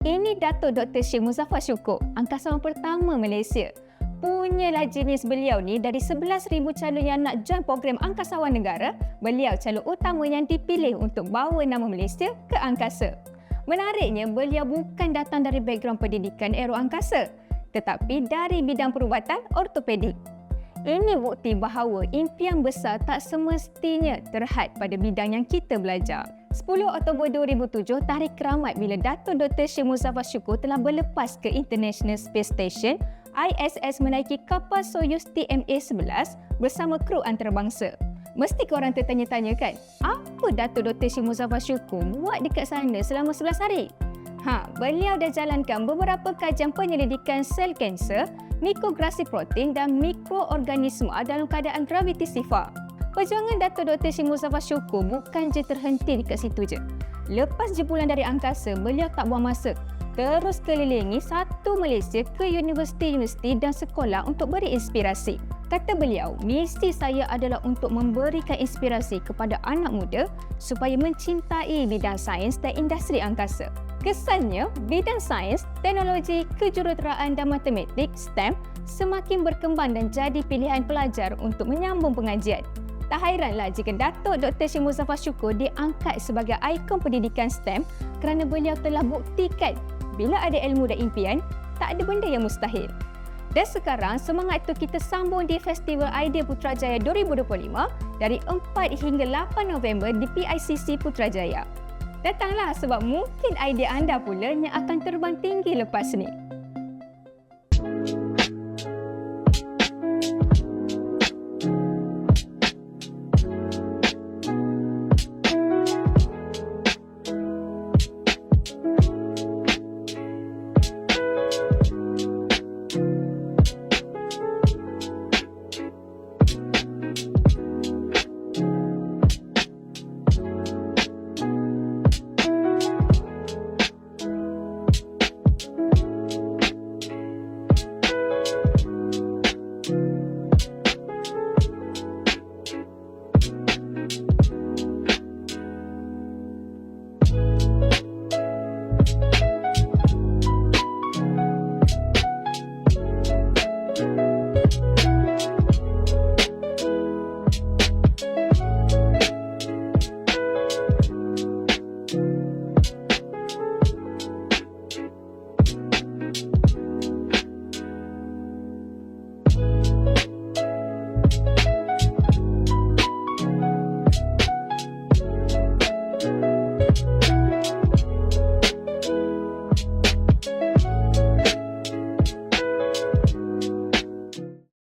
Ini Datuk Dr. Syed Muzaffar Syukur, angkasawan pertama Malaysia. Punyalah jenis beliau ni dari 11,000 calon yang nak join program angkasawan negara, beliau calon utama yang dipilih untuk bawa nama Malaysia ke angkasa. Menariknya, beliau bukan datang dari background pendidikan aero angkasa, tetapi dari bidang perubatan ortopedik. Ini bukti bahawa impian besar tak semestinya terhad pada bidang yang kita belajar. 10 Oktober 2007, tarikh keramat bila Dato' Dr. Syed Muzaffar Syukur telah berlepas ke International Space Station ISS menaiki kapal Soyuz TMA-11 bersama kru antarabangsa. Mesti korang tertanya-tanya kan, apa Dato' Dr. Syed Muzaffar Syukur buat dekat sana selama 11 hari? Ha, beliau dah jalankan beberapa kajian penyelidikan sel kanser, mikrograsi protein dan mikroorganisma dalam keadaan graviti sifar. Perjuangan Dato' Dr. Syed Muzaffar Syukur bukan je terhenti dekat situ je. Lepas jempulan dari angkasa, beliau tak buang masa. Terus kelilingi satu Malaysia ke universiti-universiti dan sekolah untuk beri inspirasi. Kata beliau, misi saya adalah untuk memberikan inspirasi kepada anak muda supaya mencintai bidang sains dan industri angkasa. Kesannya, bidang sains, teknologi, kejuruteraan dan matematik STEM semakin berkembang dan jadi pilihan pelajar untuk menyambung pengajian. Tak hairanlah jika Datuk Dr. Syed Muzaffar Syukur diangkat sebagai ikon pendidikan STEM kerana beliau telah buktikan bila ada ilmu dan impian, tak ada benda yang mustahil. Dan sekarang, semangat itu kita sambung di Festival Idea Putrajaya 2025 dari 4 hingga 8 November di PICC Putrajaya. Datanglah sebab mungkin idea anda pula yang akan terbang tinggi lepas ni.